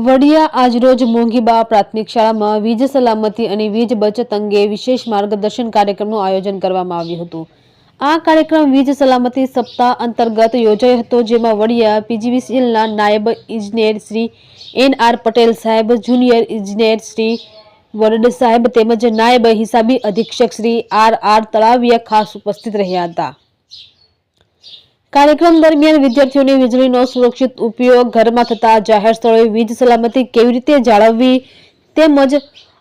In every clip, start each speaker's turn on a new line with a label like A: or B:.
A: વડિયા આજરોજ મોંઘીબા પ્રાથમિક શાળામાં વીજ સલામતી અને વીજ બચત અંગે વિશેષ માર્ગદર્શન કાર્યક્રમનું આયોજન કરવામાં આવ્યું હતું. આ કાર્યક્રમ વીજ સલામતી સપ્તાહ અંતર્ગત યોજાયો હતો, જેમાં વડિયા પીજીવીસીએલના નાયબ ઇજનેર શ્રી એન આર પટેલ સાહેબ, જુનિયર ઇજનેર શ્રી વરડ સાહેબ તેમજ નાયબ હિસાબી અધિક્ષક શ્રી આર આર તળાવિયા ખાસ ઉપસ્થિત રહ્યા હતા. કાર્યક્રમ દરમિયાન વિદ્યાર્થીઓને વીજળીનો સુરક્ષિત ઉપયોગ ઘરમાં થતા જાહેર સ્થળોએ વીજ સલામતી કેવી રીતે જાળવવી તેમજ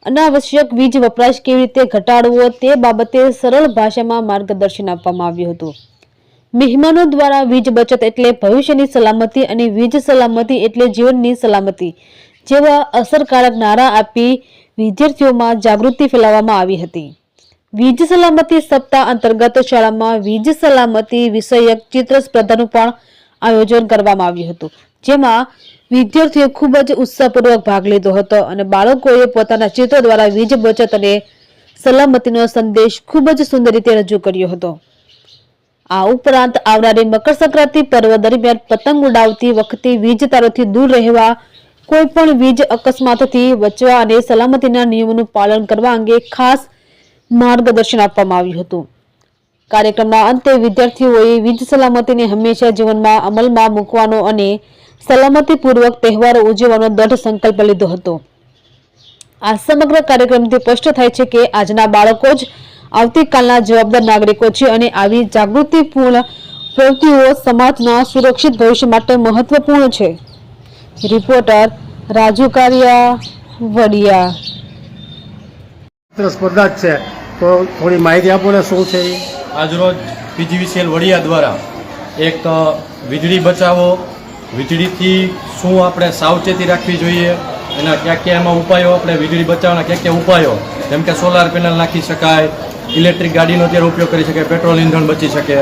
A: અનાવશ્યક વીજ વપરાશ કેવી રીતે ઘટાડવો તે બાબતે સરળ ભાષામાં માર્ગદર્શન આપવામાં આવ્યું હતું. મહેમાનો દ્વારા વીજ બચત એટલે ભવિષ્યની સલામતી અને વીજ સલામતી એટલે જીવનની સલામતી જેવા અસરકારક નારા આપી વિદ્યાર્થીઓમાં જાગૃતિ ફેલાવવામાં આવી હતી. વીજ સલામતી સપ્તાહ અંતર્ગત શાળામાં વીજ સલામતી વિષયક ચિત્ર સ્પર્ધાનું પણ આયોજન કરવામાં આવ્યું હતું. જેમાં વિદ્યાર્થીઓ ખૂબ જ ઉત્સાહપૂર્વક ભાગ લીધો હતો અને બાળકોએ પોતાના ચિત્રો દ્વારા વીજ બચત અને સલામતીનો સંદેશ ખૂબ જ સુંદર રીતે રજૂ કર્યો હતો. આ ઉપરાંત આવનારી મકર સંક્રાંતિ પર્વ દરમિયાન પતંગ ઉડાવતી વખતે વીજ તારોથી દૂર રહેવા કોઈ પણ વીજ અકસ્માતથી બચવા અને સલામતીના નિયમોનું પાલન કરવા અંગે ખાસ માર્ગદર્શન આપવામાં આવ્યું હતું. કાર્યક્રમના અંતે વિદ્યાર્થીઓએ વીજ સલામતીને હંમેશા જીવનમાં અમલમાં મૂકવાનો અને સલામતીપૂર્વક તહેવારો ઉજવવાનો દઢ સંકલ્પ લીધો હતો. આ સમગ્ર કાર્યક્રમથી સ્પષ્ટ થાય છે કે આજના બાળકો જ આવતીકાલના જવાબદાર નાગરિકો છે અને આવી જાગૃતિપૂર્ણ પ્રવૃત્તિઓ સમાજના સુરક્ષિત ભવિષ્ય માટે મહત્વપૂર્ણ છે. રિપોર્ટર રાજુ કારિયા વડિયા.
B: સ્પર્ધા છે. તો થોડી માહિતી આપો ને શું છે એ?
C: આજરોજ પીજીવીસીએલ વડિયા દ્વારા એક વીજળી બચાવો, વીજળીથી શું આપણે સાવચેતી રાખવી જોઈએ, એના ક્યાં ક્યાં એમાં ઉપાયો, આપણે વીજળી બચાવવાના ક્યાં ક્યાં ઉપાયો, જેમ કે સોલાર પેનલ નાખી શકાય ઇલેક્ટ્રિક ગાડીનો અત્યારે ઉપયોગ કરી શકાય પેટ્રોલ ઇંધણ બચી શકે.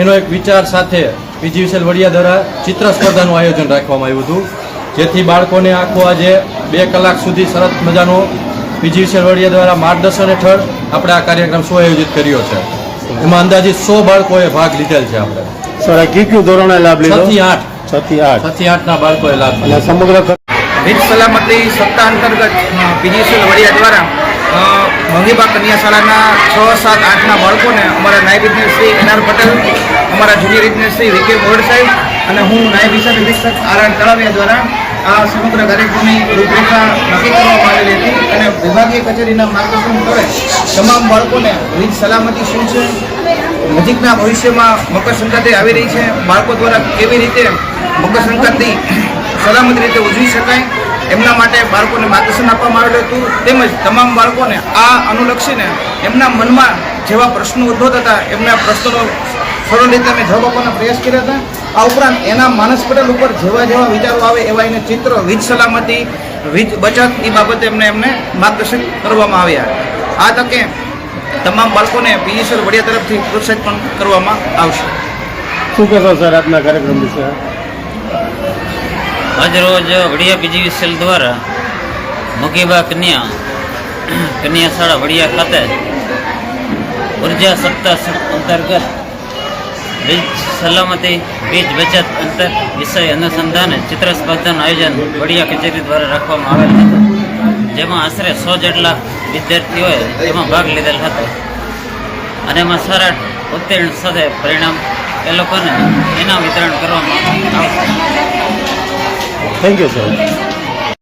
C: એનો એક વિચાર સાથે પીજીવીસીએલ વડિયા દ્વારા ચિત્ર સ્પર્ધાનું આયોજન રાખવામાં આવ્યું હતું, જેથી બાળકોને આખો આજે બે કલાક સુધી સરસ મજાનો પીજીવીસીએલ સરવડિયા દ્વારા માર્ગદર્શન હેઠળ આપણે આ કાર્યક્રમ સુઆયોજિત કર્યો છે. એમાં અંદાજિત સો બાળકોએ ભાગ લીધેલ છે આપણે.
B: સર કયું કયું ધોરણે લાભ લીધો?
C: છથી આઠ.
B: છથી આઠ.
C: છથી આઠના બાળકોએ લાભ લીધો.
B: અને સમગ્ર ક-
D: વીજ સલામતી સત્તા અંતર્ગત પીજીસીએલ વડિયા દ્વારા મંગીબા કન્યા શાળાના છ સાત આઠના બાળકોને અમારા નાયબ ઇજનેર શ્રી એનઆર પટેલ અમારા જુનિયર ઇજનેર શ્રી વિકે મોડ સાહેબ અને હું નાયબ હિસાબ નિરીક્ષક આર આર તળાવિયા દ્વારા આ સમગ્ર કાર્યક્રમની રૂપરેખા નક્કી કરવામાં આવેલી હતી અને વિભાગીય કચેરીના માર્ગદર્શન હેઠળ તમામ બાળકોને વીજ સલામતી શું છે, નજીકના ભવિષ્યમાં મકર સંક્રાંતિ આવી રહી છે, બાળકો દ્વારા કેવી રીતે મકર સંક્રાંતિ સલામત રીતે ઉજવી શકાય, એમના માટે બાળકોને માર્ગદર્શન આપવામાં આવેલું હતું, તેમજ તમામ બાળકોને આ અનુલક્ષીને એમના મનમાં જેવા પ્રશ્નો ઉદ્ભવતા હતા એમના પ્રશ્નોનો સરળ રીતે અમે જવાબ આપવાનો પ્રયાસ કર્યા હતા. આ ઉપરાંત એના માનસ પટેલ ઉપર જેવા જેવા વિચારો આવે એવા એને ચિત્ર વીજ સલામતી વીજ બચત એ બાબતે એમને એમને માર્ગદર્શન કરવામાં આવ્યા. આ તકે તમામ બાળકોને પીજીસર વડિયા તરફથી પ્રોત્સાહિત પણ કરવામાં આવશે.
B: શું કહેશો સર આજના કાર્યક્રમ વિશે?
E: આજરોજ વડિયા પીજીવીસીએલ દ્વારા મુકીબા કન્યા કન્યા શાળા વડિયા ખાતે ઊર્જા સપ્તાહ અંતર્ગત વીજ સલામતી, વીજ બચત અંતર વિષય અનુસંધાને ચિત્ર સ્પર્ધાનું આયોજન વડિયા કચેરી દ્વારા રાખવામાં આવેલ હતું, જેમાં આશરે સો જેટલા વિદ્યાર્થીઓએ તેમાં ભાગ લીધેલ હતો. અને એમાં સારા ઉત્તીર્ણ સાથે પરિણામ એ લોકોને એના વિતરણ કરવામાં આવશે
B: થેન્ક યુ સર